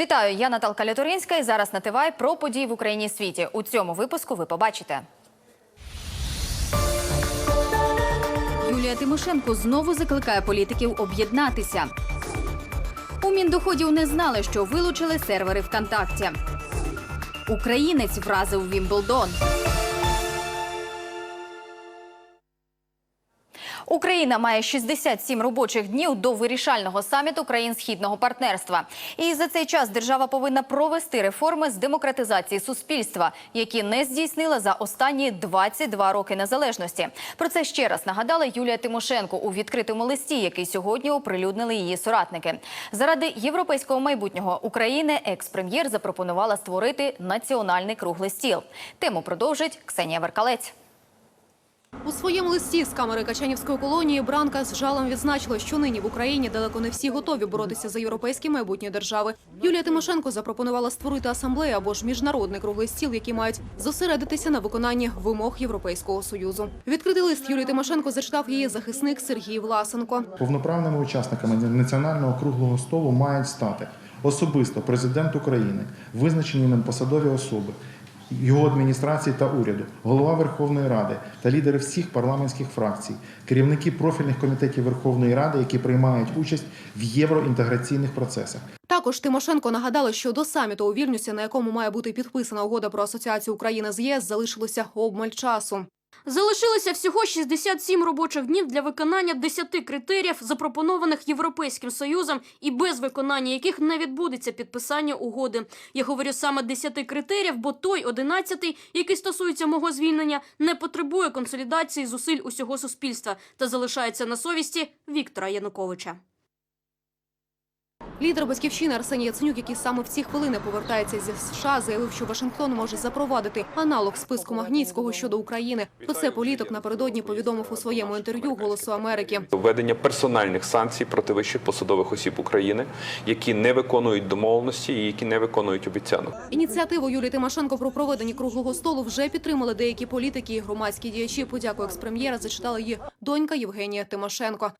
Вітаю, я Наталка Лятуринська і зараз на ТВАЙ про події в Україні і світі. У цьому випуску ви побачите. Юлія Тимошенко знову закликає політиків об'єднатися. У Міндоходів не знали, що вилучили сервери ВКонтакті. Українець вразив Вімблдон. Україна має 67 робочих днів до вирішального саміту країн східного партнерства. І за цей час держава повинна провести реформи з демократизації суспільства, які не здійснила за останні 22 роки незалежності. Про це ще раз нагадала Юлія Тимошенко у відкритому листі, який сьогодні оприлюднили її соратники. Заради європейського майбутнього України екс-прем'єр запропонувала створити національний круглий стіл. Тему продовжить Ксенія Веркалець. У своєму листі з камери Качанівської колонії Бранка з жалем відзначила, що нині в Україні далеко не всі готові боротися за європейське майбутнє держави. Юлія Тимошенко запропонувала створити асамблею або ж міжнародний круглий стіл, які мають зосередитися на виконанні вимог Європейського союзу. Відкритий лист Юлії Тимошенко зачитав її захисник Сергій Власенко. Повноправними учасниками національного круглого столу мають стати особисто президент України, визначені ним посадові особи, його адміністрації та уряду, голова Верховної Ради та лідери всіх парламентських фракцій, керівники профільних комітетів Верховної Ради, які приймають участь в євроінтеграційних процесах. Також Тимошенко нагадала, що до саміту у Вільнюсі, на якому має бути підписана угода про асоціацію України з ЄС, залишилося обмаль часу. Залишилося всього 67 робочих днів для виконання 10 критеріїв, запропонованих Європейським Союзом, і без виконання яких не відбудеться підписання угоди. Я говорю саме 10 критеріїв, бо той 11, який стосується мого звільнення, не потребує консолідації зусиль усього суспільства та залишається на совісті Віктора Януковича. Лідер батьківщини Арсеній Яценюк, який саме в ці хвилини повертається зі США, заявив, що Вашингтон може запровадити аналог списку Магнітського щодо України. Про це політик напередодні повідомив у своєму інтерв'ю Голосу Америки. Введення персональних санкцій проти вищих посадових осіб України, які не виконують домовленості і які не виконують обіцянок. Ініціативу Юлії Тимошенко про проведення круглого столу вже підтримали деякі політики і громадські діячі. Подяку експрем'єра зачитала її донька Євгенія Тимошенко.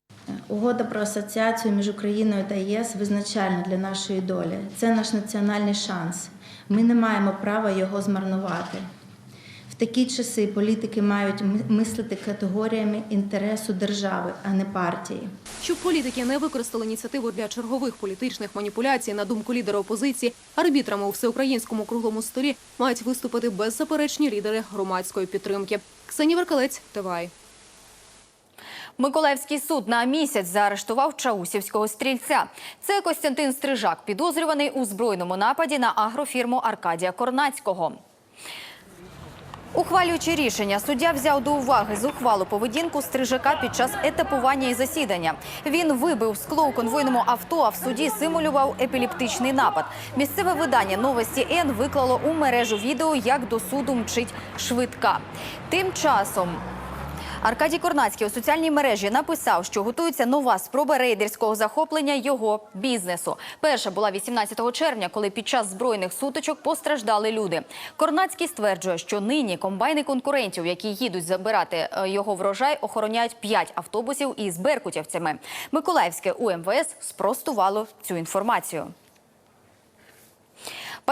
Угода про асоціацію між Україною та ЄС визначальна для нашої долі. Це наш національний шанс. Ми не маємо права його змарнувати. В такі часи політики мають мислити категоріями інтересу держави, а не партії. Щоб політики не використали ініціативу для чергових політичних маніпуляцій, на думку лідера опозиції, арбітрами у всеукраїнському круглому столі мають виступити беззаперечні лідери громадської підтримки. Ксенія Веркалець, ТВАЙ. Миколаївський суд на місяць заарештував чаусівського стрільця. Це Костянтин Стрижак, підозрюваний у збройному нападі на агрофірму Аркадія Корнацького. Ухвалюючи рішення, суддя взяв до уваги зухвалу поведінку стрижака під час етапування і засідання. Він вибив скло у конвойному авто, а в суді симулював епілептичний напад. Місцеве видання новості Н виклало у мережу відео, як до суду мчить швидка. Тим часом Аркадій Корнацький у соціальній мережі написав, що готується нова спроба рейдерського захоплення його бізнесу. Перша була 18 червня, коли під час збройних сутичок постраждали люди. Корнацький стверджує, що нині комбайни конкурентів, які їдуть забирати е, його врожай, охороняють 5 автобусів із беркутівцями. Миколаївське УМВС спростувало цю інформацію.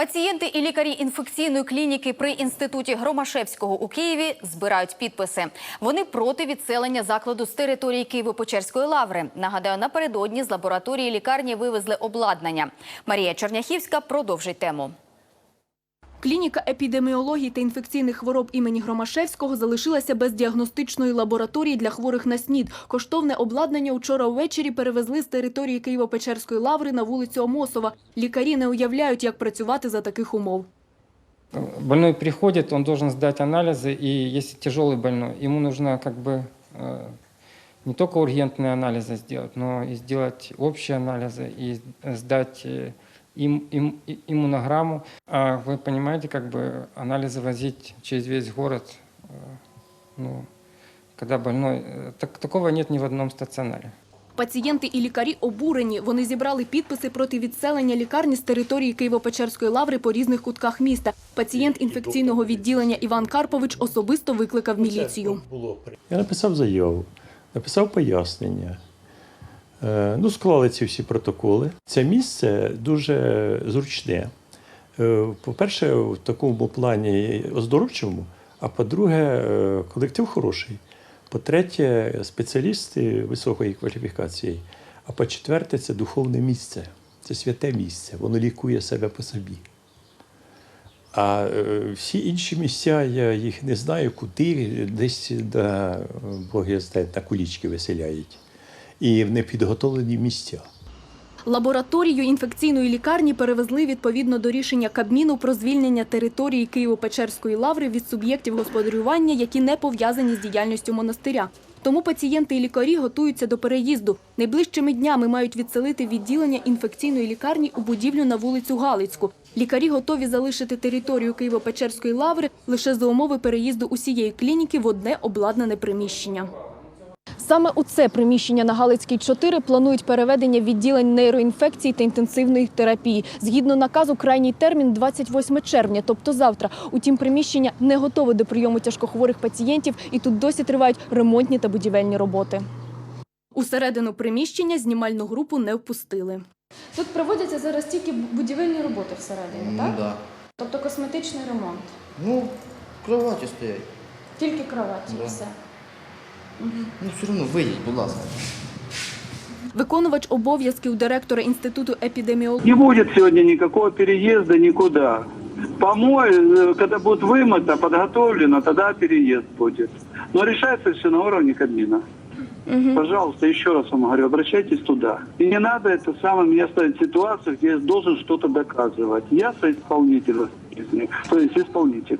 Пацієнти і лікарі інфекційної клініки при інституті Громашевського у Києві збирають підписи. Вони проти відселення закладу з території Києво-Печерської лаври. Нагадаю, напередодні з лабораторії лікарні вивезли обладнання. Марія Черняхівська продовжить тему. Клініка епідеміології та інфекційних хвороб імені Громашевського залишилася без діагностичної лабораторії для хворих на СНІД. Коштовне обладнання учора ввечері перевезли з території Києво-Печерської лаври на вулицю Амосова. Лікарі не уявляють, як працювати за таких умов. Больной приходит, он должен сдать анализы, и если тяжелый больной, ему нужно как бы э, не только ургентные анализы сделать, но и сделать общие анализы и сдать э, им, им, и- иммунограмму. А вы понимаете, как бы анализы возить через весь город, э, ну, когда больной, э, так, такого нет ни в одном стационаре. Пацієнти і лікарі обурені. Вони зібрали підписи проти відселення лікарні з території Києво-Печерської лаври по різних кутках міста. Пацієнт інфекційного відділення Іван Карпович особисто викликав міліцію. Я написав заяву, написав пояснення. Е, Ну, склали ці всі протоколи. Це місце дуже зручне. Е, По-перше, в такому плані оздоровчому, а по-друге, е, колектив хороший. По-третє, спеціалісти високої кваліфікації. А по-четверте, це духовне місце, це святе місце, воно лікує себе по собі. А всі інші місця, я їх не знаю, куди, десь да, боги знають, на кулічки виселяють. І в непідготовлені місця. Лабораторію інфекційної лікарні перевезли відповідно до рішення Кабміну про звільнення території Києво-Печерської лаври від суб'єктів господарювання, які не пов'язані з діяльністю монастиря. Тому пацієнти і лікарі готуються до переїзду. Найближчими днями мають відселити відділення інфекційної лікарні у будівлю на вулицю Галицьку. Лікарі готові залишити територію Києво-Печерської лаври лише за умови переїзду усієї клініки в одне обладнане приміщення. Саме у це приміщення на Галицькій 4 планують переведення відділень нейроінфекцій та інтенсивної терапії. Згідно наказу, крайній термін 28 червня, тобто завтра. Утім, приміщення не готове до прийому тяжкохворих пацієнтів, і тут досі тривають ремонтні та будівельні роботи. Усередину приміщення знімальну групу не впустили. Тут проводяться зараз тільки будівельні роботи всередині, Ну да. Тобто косметичний ремонт. Ну, кроваті стоять. Тільки кроваті Да. Ну, все одно вийдіть, будь ласка. Виконувач обов'язків директора Інституту епідеміології Не будет сегодня никакого переезда никуда. Помой, э, когда будет вымыто, подготовлено, тогда переезд будет. Но решается все на уровне Кабмина. Пожалуйста, еще раз вам говорю, обращайтесь туда. И не надо это самое меня ставить в ситуацию, где я должен что-то доказывать. Я соисполнитель, то есть исполнитель.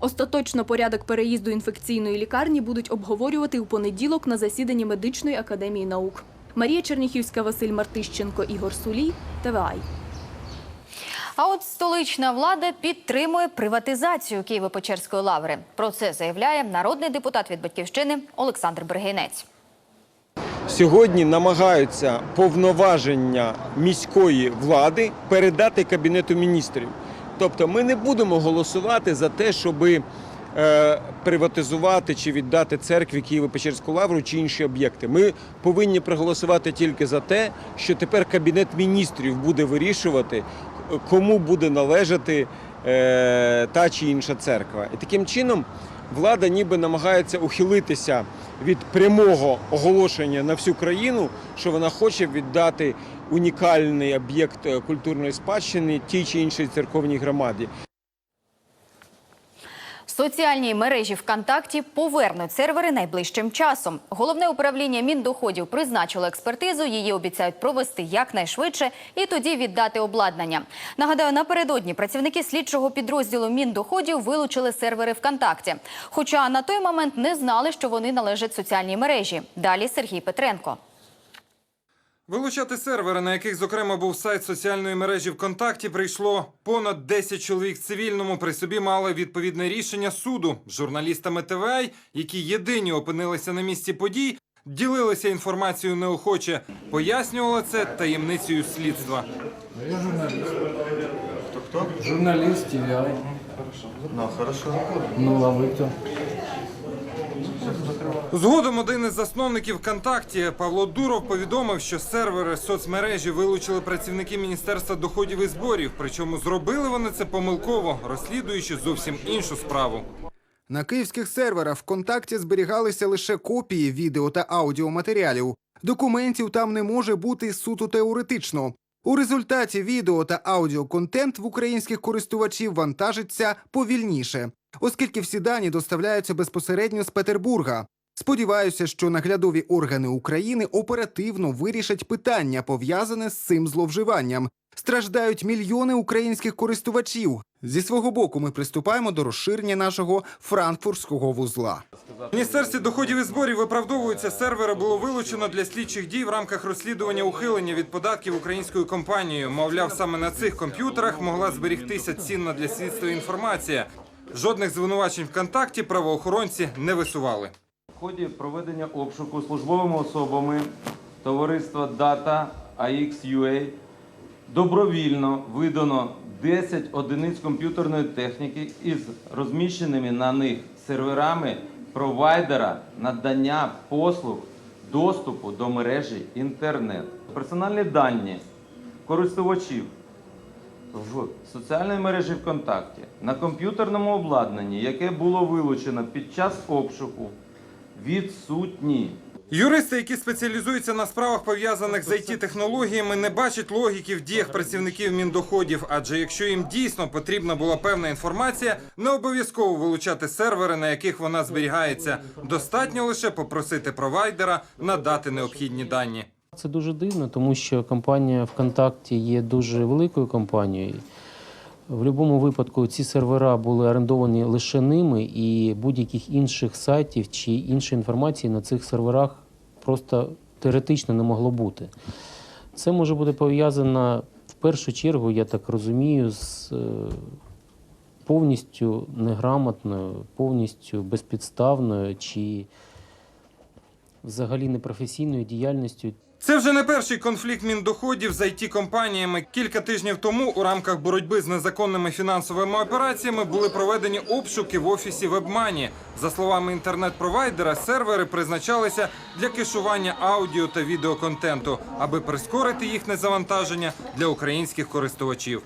Остаточно порядок переїзду інфекційної лікарні будуть обговорювати у понеділок на засіданні медичної академії наук. Марія Черніхівська, Василь Мартищенко, Ігор Сулій, ТВАЙ. А от столична влада підтримує приватизацію Києво-Печерської лаври. Про це заявляє народний депутат від батьківщини Олександр Бергейнець. сьогодні намагаються повноваження міської влади передати кабінету міністрів. Тобто, ми не будемо голосувати за те, щоб е, приватизувати чи віддати церкві Києво-Печерську лавру чи інші об'єкти. Ми повинні проголосувати тільки за те, що тепер кабінет міністрів буде вирішувати, кому буде належати е, та чи інша церква. І таким чином влада ніби намагається ухилитися від прямого оголошення на всю країну, що вона хоче віддати унікальний об'єкт е, культурної спадщини тій чи іншій церковній громаді. Соціальні мережі ВКонтакті повернуть сервери найближчим часом. Головне управління Міндоходів призначило експертизу. Її обіцяють провести якнайшвидше і тоді віддати обладнання. Нагадаю, напередодні працівники слідчого підрозділу Міндоходів вилучили сервери ВКонтакті. Хоча на той момент не знали, що вони належать соціальній мережі. Далі Сергій Петренко. Вилучати сервери, на яких, зокрема, був сайт соціальної мережі ВКонтакті, прийшло понад 10 чоловік цивільному. При собі мали відповідне рішення суду. З Журналістами ТВА, які єдині опинилися на місці подій, ділилися інформацією неохоче. Пояснювали це таємницею слідства. Журналист TVI. Ну, хорошо. Ну, а вы кто? Згодом один із засновників ВКонтакті Павло Дуров повідомив, що сервери соцмережі вилучили працівники Міністерства доходів і зборів. Причому зробили вони це помилково, розслідуючи зовсім іншу справу. На київських серверах ВКонтакті зберігалися лише копії відео та аудіоматеріалів. Документів там не може бути суто теоретично. У результаті відео та аудіоконтент в українських користувачів вантажиться повільніше, оскільки всі дані доставляються безпосередньо з Петербурга. Сподіваюся, що наглядові органи України оперативно вирішать питання, пов'язане з цим зловживанням. Страждають мільйони українських користувачів. Зі свого боку, ми приступаємо до розширення нашого франкфуртського вузла. В Міністерстві доходів і зборів виправдовуються сервери було вилучено для слідчих дій в рамках розслідування ухилення від податків українською компанією. Мовляв, саме на цих комп'ютерах могла зберігтися цінна для слідства інформація. Жодних звинувачень ВКонтакті правоохоронці не висували. В ході проведення обшуку службовими особами товариства Data AX.UA добровільно видано 10 одиниць комп'ютерної техніки із розміщеними на них серверами провайдера надання послуг доступу до мережі інтернет. Персональні дані користувачів в соціальній мережі ВКонтакті на комп'ютерному обладнанні, яке було вилучено під час обшуку, відсутні. Юристи, які спеціалізуються на справах пов'язаних з it технологіями, не бачать логіки в діях працівників міндоходів. Адже якщо їм дійсно потрібна була певна інформація, не обов'язково вилучати сервери, на яких вона зберігається. Достатньо лише попросити провайдера надати необхідні дані. Це дуже дивно, тому що компанія ВКонтакті є дуже великою компанією. В будь-якому випадку ці сервера були орендовані лише ними, і будь-яких інших сайтів чи іншої інформації на цих серверах просто теоретично не могло бути. Це може бути пов'язано в першу чергу, я так розумію, з е, повністю неграмотною, повністю безпідставною чи взагалі непрофесійною діяльністю Це вже не перший конфлікт міндоходів з it компаніями. Кілька тижнів тому у рамках боротьби з незаконними фінансовими операціями були проведені обшуки в офісі WebMoney. За словами інтернет-провайдера, сервери призначалися для кешування аудіо та відеоконтенту, аби прискорити їхнє завантаження для українських користувачів.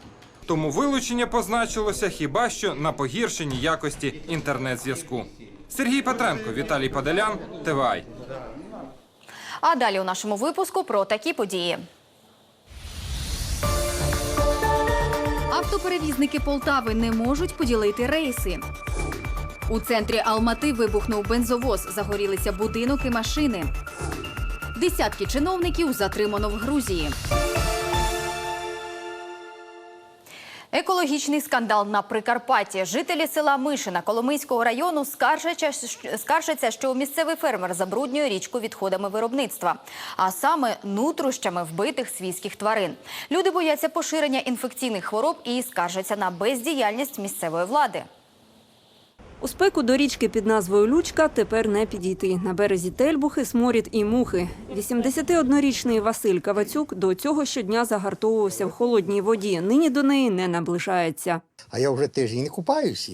Тому вилучення позначилося хіба що на погіршенні якості інтернет-зв'язку. Сергій Петренко, Віталій Падалян, ТВАЙ. А далі у нашому випуску про такі події. Автоперевізники Полтави не можуть поділити рейси. У центрі Алмати вибухнув бензовоз, загорілися будинок і машини. Десятки чиновників затримано в Грузії. Екологічний скандал на Прикарпатті. Жителі села Мишина Коломийського району скаржаться, що місцевий фермер забруднює річку відходами виробництва, а саме нутрощами вбитих свійських тварин. Люди бояться поширення інфекційних хвороб і скаржаться на бездіяльність місцевої влади. У спеку до річки під назвою Лючка тепер не підійти. На березі тельбухи, сморід і мухи. 81-річний Василь Кавацюк до цього щодня загартовувався в холодній воді. Нині до неї не наближається. А я вже тиждень не купаюся,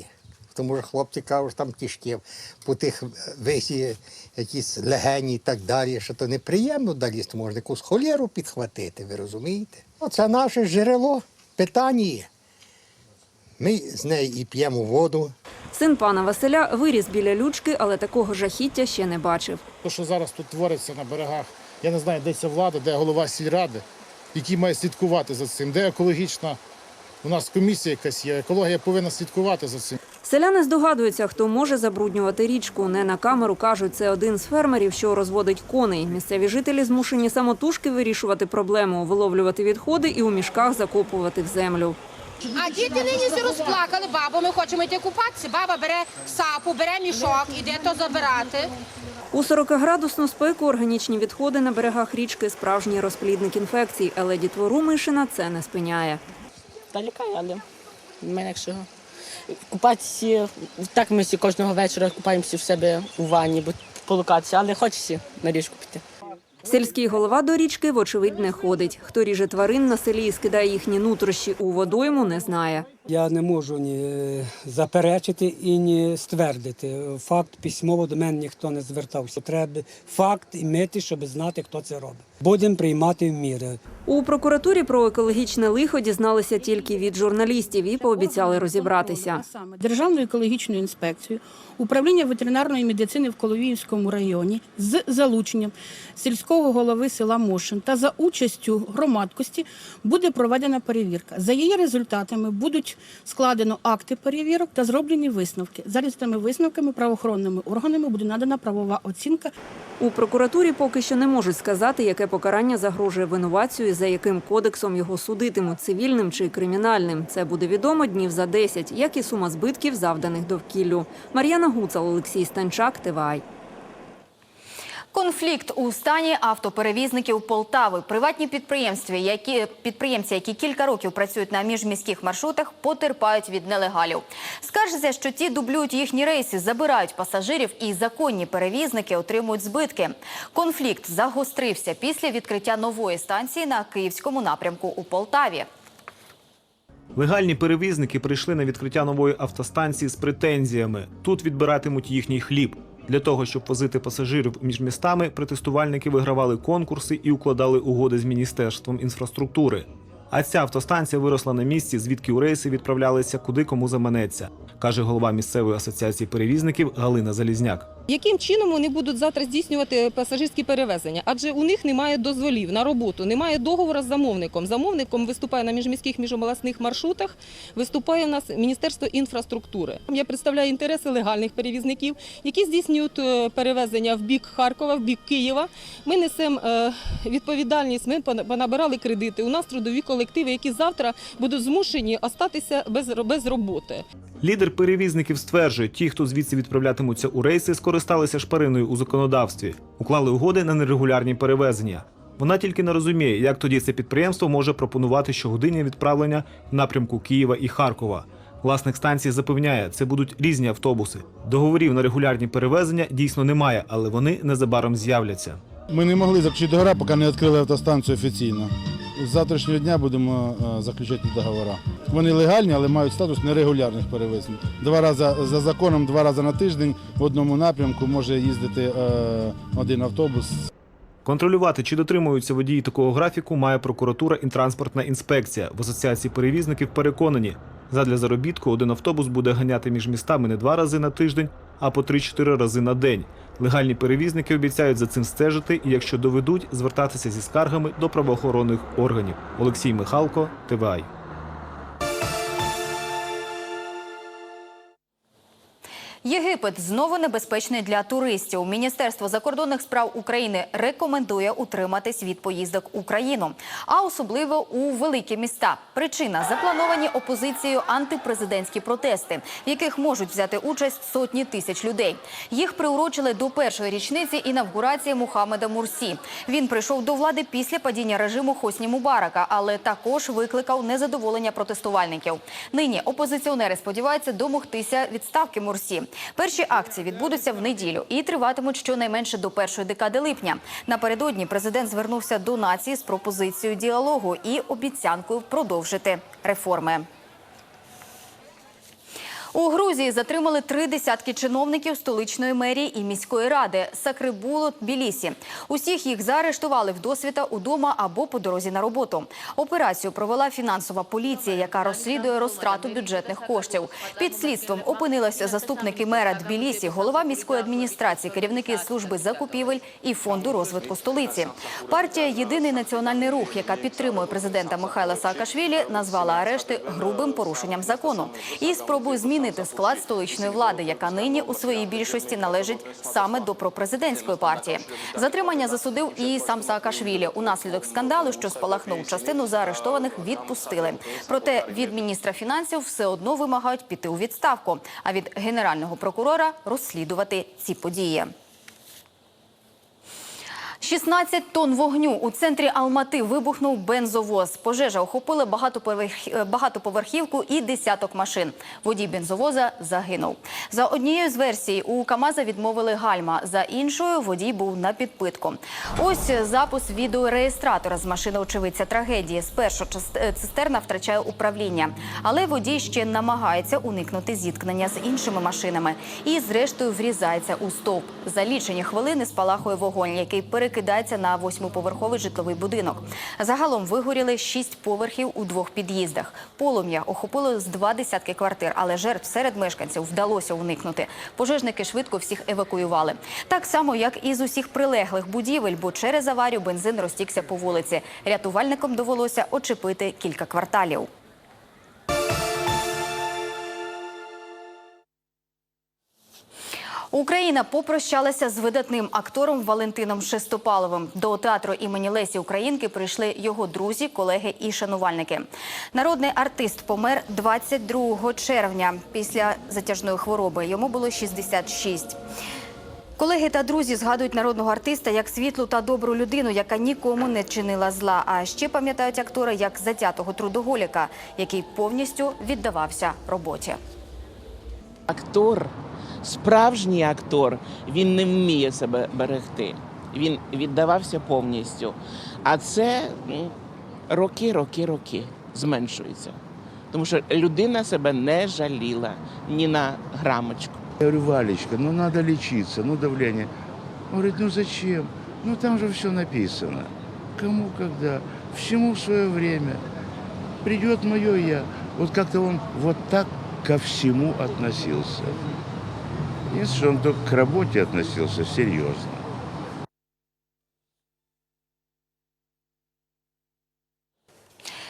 тому що хлопці кажуть, там кишки по тих весі, якісь легені і так далі, що то неприємно далі, то можна якусь холєру підхватити, ви розумієте? Оце наше джерело питання. Ми з неї і п'ємо воду. Син пана Василя виріс біля Лючки, але такого жахіття ще не бачив. Те, що зараз тут твориться на берегах, я не знаю, де ця влада, де голова сільради, який має слідкувати за цим, де екологічна. У нас комісія якась є, екологія повинна слідкувати за цим. Селяни здогадуються, хто може забруднювати річку. Не на камеру кажуть, це один з фермерів, що розводить коней. Місцеві жителі змушені самотужки вирішувати проблему, виловлювати відходи і у мішках закопувати в землю. А діти нині всі розплакали, бабу, ми хочемо йти купатися. Баба бере сапу, бере мішок, іде то забирати. У 40-градусну спеку органічні відходи на берегах річки справжній розплідник інфекцій, але дітвору Мишина це не спиняє. Та лякає, але в мене якщо купатися, так ми всі кожного вечора купаємося в себе у ванні, бо по локації, але хочеться на річку піти. Сільський голова до річки, вочевидь, не ходить. Хто ріже тварин на селі і скидає їхні нутрощі у водойму, не знає. Я не можу ні заперечити і ні ствердити. Факт письмово до мене ніхто не звертався. Треба факт імити, щоб знати, хто це робить. Будемо приймати в міри. У прокуратурі про екологічне лихо дізналися тільки від журналістів і пообіцяли розібратися. Державною екологічною інспекцією управління ветеринарної медицини в Коловіївському районі з залученням сільського голови села Мошин та за участю громадськості буде проведена перевірка. За її результатами будуть складено акти перевірок та зроблені висновки. За результатами висновками правоохоронними органами буде надана правова оцінка. У прокуратурі поки що не можуть сказати, яке покарання загрожує винуватцю і за яким кодексом його судитимуть цивільним чи кримінальним. Це буде відомо днів за 10, як і сума збитків, завданих довкіллю. Мар'яна Гуцал, Олексій Станчак, ТВАЙ. Конфлікт у стані автоперевізників Полтави. Приватні підприємства, які підприємці, які кілька років працюють на міжміських маршрутах, потерпають від нелегалів. Скаржиться, що ті дублюють їхні рейси, забирають пасажирів, і законні перевізники отримують збитки. Конфлікт загострився після відкриття нової станції на київському напрямку у Полтаві. Легальні перевізники прийшли на відкриття нової автостанції з претензіями. Тут відбиратимуть їхній хліб. Для того, щоб возити пасажирів між містами, протестувальники вигравали конкурси і укладали угоди з Міністерством інфраструктури. А ця автостанція виросла на місці, звідки у рейси відправлялися куди кому заманеться, каже голова місцевої асоціації перевізників Галина Залізняк. Яким чином вони будуть завтра здійснювати пасажирські перевезення? Адже у них немає дозволів на роботу, немає договору з замовником. Замовником виступає на міжміських міжобласних маршрутах. Виступає у нас Міністерство інфраструктури. Я представляю інтереси легальних перевізників, які здійснюють е, перевезення в бік Харкова, в бік Києва. Ми несемо е, відповідальність. Ми понабирали кредити. У нас трудові колективи, які завтра будуть змушені остатися без, без роботи. Лідер перевізників стверджує, ті, хто звідси відправлятимуться у рейси, скористалися шпариною у законодавстві, уклали угоди на нерегулярні перевезення. Вона тільки не розуміє, як тоді це підприємство може пропонувати щогодинні відправлення в напрямку Києва і Харкова. Власник станції запевняє, це будуть різні автобуси. Договорів на регулярні перевезення дійсно немає, але вони незабаром з'являться. Ми не могли заключити договори, поки не відкрили автостанцію офіційно. З завтрашнього дня будемо е, заключати договори. Вони легальні, але мають статус нерегулярних перевезень. Два рази за законом, два рази на тиждень в одному напрямку може їздити е, один автобус. Контролювати, чи дотримуються водії такого графіку, має прокуратура і транспортна інспекція. В асоціації перевізників переконані, задля заробітку один автобус буде ганяти між містами не два рази на тиждень, а по 3-4 рази на день. Легальні перевізники обіцяють за цим стежити і, якщо доведуть, звертатися зі скаргами до правоохоронних органів. Олексій Михалко, ТВАЙ. Єгипет знову небезпечний для туристів. Міністерство закордонних справ України рекомендує утриматись від поїздок в Україну, а особливо у великі міста. Причина заплановані опозицією антипрезидентські протести, в яких можуть взяти участь сотні тисяч людей. Їх приурочили до першої річниці інавгурації Мухаммеда Мурсі. Він прийшов до влади після падіння режиму Хосні Мубарака, але також викликав незадоволення протестувальників. Нині опозиціонери сподіваються домогтися відставки Мурсі. Перші акції відбудуться в неділю і триватимуть щонайменше до першої декади липня. Напередодні президент звернувся до нації з пропозицією діалогу і обіцянкою продовжити реформи. У Грузії затримали три десятки чиновників столичної мерії і міської ради Сакрибулу Тбілісі. Усіх їх заарештували вдосвіта удома або по дорозі на роботу. Операцію провела фінансова поліція, яка розслідує розтрату бюджетних коштів. Під слідством опинилися заступники мера Тбілісі, голова міської адміністрації, керівники служби закупівель і фонду розвитку столиці. Партія Єдиний національний рух, яка підтримує президента Михайла Саакашвілі, назвала арешти грубим порушенням закону і спробує змінити склад столичної влади, яка нині у своїй більшості належить саме до пропрезидентської партії. Затримання засудив і сам Саакашвілі. Унаслідок скандалу, що спалахнув, частину заарештованих відпустили. Проте від міністра фінансів все одно вимагають піти у відставку, а від генерального прокурора розслідувати ці події. 16 тонн вогню у центрі Алмати вибухнув бензовоз. Пожежа охопила багатоповерх- багатоповерхівку і десяток машин. Водій бензовоза загинув. За однією з версій у КАМАЗа відмовили гальма. За іншою водій був на підпитку. Ось запис відеореєстратора з машини очевидця трагедії. Спершу е, цистерна втрачає управління, але водій ще намагається уникнути зіткнення з іншими машинами і, зрештою, врізається у стовп. За лічені хвилини спалахує вогонь, який перекидається на восьмиповерховий житловий будинок. Загалом вигоріли шість поверхів у двох під'їздах. Полум'я охопило з два десятки квартир, але жертв серед мешканців вдалося уникнути. Пожежники швидко всіх евакуювали. Так само, як і з усіх прилеглих будівель, бо через аварію бензин розтікся по вулиці. Рятувальникам довелося очепити кілька кварталів. Україна попрощалася з видатним актором Валентином Шестопаловим. До театру імені Лесі Українки прийшли його друзі, колеги і шанувальники. Народний артист помер 22 червня після затяжної хвороби. Йому було 66. Колеги та друзі згадують народного артиста як світлу та добру людину, яка нікому не чинила зла. А ще пам'ятають актора як затятого трудоголіка, який повністю віддавався роботі. Актор, справжній актор, він не вміє себе берегти. Він віддавався повністю. А це ну, роки, роки, роки зменшується. Тому що людина себе не жаліла ні на грамочку. Я говорю, Валечка, ну надо лечиться, ну давление. Он говорит, ну зачем? Ну там же все написано. Кому, когда, всему в свое время. Придет мое я. Вот как-то он вот так ко всему относился. Единственное, что он только к работе относился серьезно.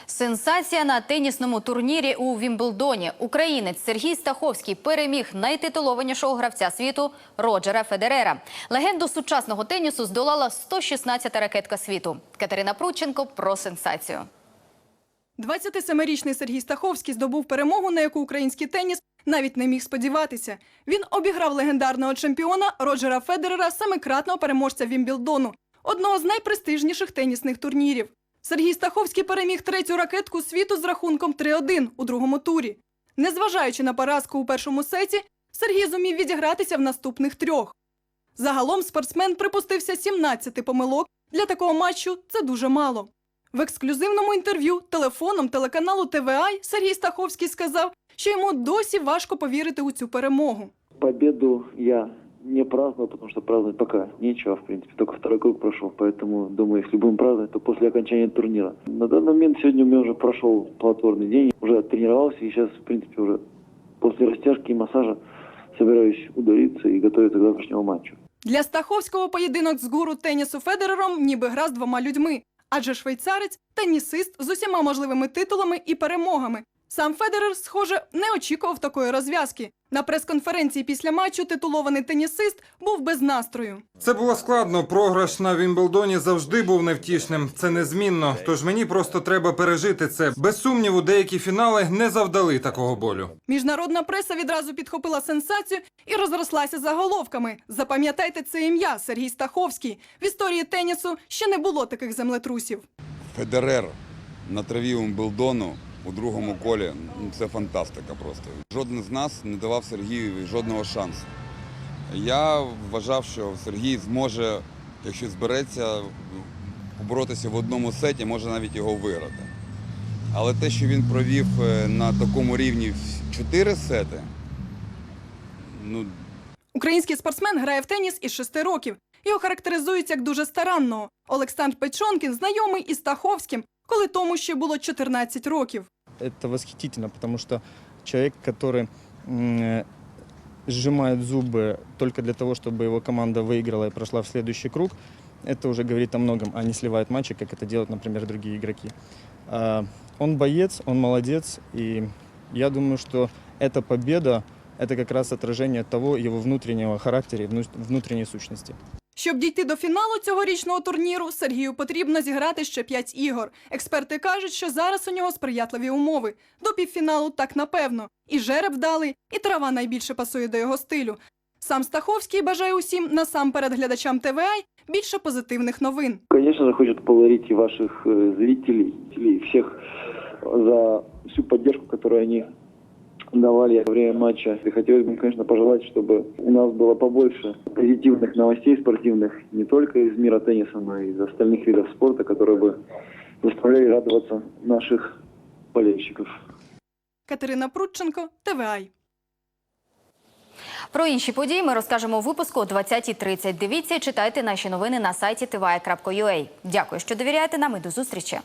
Сенсація на тенісному турнірі у Вімблдоні. Українець Сергій Стаховський переміг найтитулованішого гравця світу Роджера Федерера. Легенду сучасного тенісу здолала 116-та ракетка світу. Катерина Прудченко про сенсацію. 27-річний Сергій Стаховський здобув перемогу, на яку український теніс навіть не міг сподіватися. Він обіграв легендарного чемпіона Роджера Федерера, семикратного переможця Вімблдону, одного з найпрестижніших тенісних турнірів. Сергій Стаховський переміг третю ракетку світу з рахунком 3-1 у другому турі. Незважаючи на поразку у першому сеті, Сергій зумів відігратися в наступних трьох. Загалом спортсмен припустився 17 помилок. Для такого матчу це дуже мало. В ексклюзивному інтерв'ю телефоном телеканалу ТВА Сергій Стаховський сказав, що йому досі важко повірити у цю перемогу. Победу я не праздную, потому что праздновать пока нечего, в принципе. Только второй круг прошел, поэтому, думаю, если будем праздновать, то после окончания турнира. На данный момент сегодня у меня уже прошел плодотворный день, уже тренировался, и сейчас, в принципе, уже после растяжки и массажа собираюсь удалиться и готовиться к завтрашнему матчу. Для Стаховського поєдинок з гуру тенісу Федерером ніби гра з двома людьми, адже швейцарець тенісист з усіма можливими титулами і перемогами. Сам Федерер, схоже, не очікував такої розв'язки. На прес-конференції після матчу титулований тенісист був без настрою. Це було складно. Програш на Вімблдоні завжди був невтішним. Це незмінно. Тож мені просто треба пережити це. Без сумніву, деякі фінали не завдали такого болю. Міжнародна преса відразу підхопила сенсацію і розрослася заголовками. Запам'ятайте це ім'я Сергій Стаховський. В історії тенісу ще не було таких землетрусів. Федерер на траві Умблдону у другому колі ну, це фантастика просто. Жоден з нас не давав Сергію жодного шансу. Я вважав, що Сергій зможе, якщо збереться, поборотися в одному сеті, може навіть його виграти. Але те, що він провів е, на такому рівні чотири сети, ну Український спортсмен грає в теніс із шести років. Його характеризують як дуже старанного. Олександр Печонкін знайомий із Стаховським, коли тому ще було 14 років. это восхитительно, потому что человек, который м, сжимает зубы только для того, чтобы его команда выиграла и прошла в следующий круг, это уже говорит о многом, а не сливает матчи, как это делают, например, другие игроки. А, Он боец, он молодец, и я думаю, что эта победа – это как раз отражение того его внутреннего характера и вну- внутренней сущности. Щоб дійти до фіналу цьогорічного турніру, Сергію потрібно зіграти ще 5 ігор. Експерти кажуть, що зараз у нього сприятливі умови. До півфіналу так напевно. І жереб вдалий, і трава найбільше пасує до його стилю. Сам Стаховський бажає усім, насамперед глядачам ТВА, більше позитивних новин. Конечно же, хочет поблагодарить ваших э, зрителей, и за всю поддержку, которую они давали во время матча. И хотелось бы, конечно, пожелать, чтобы у нас было побольше позитивных новостей спортивных, не только из мира тенниса, но и из остальных видов спорта, которые бы заставляли радоваться наших болельщиков. Катерина Прудченко, ТВА. Про інші події ми розкажемо у випуску о 20.30. Дивіться і читайте наші новини на сайті tvi.ua. Дякую, що довіряєте нам і до зустрічі.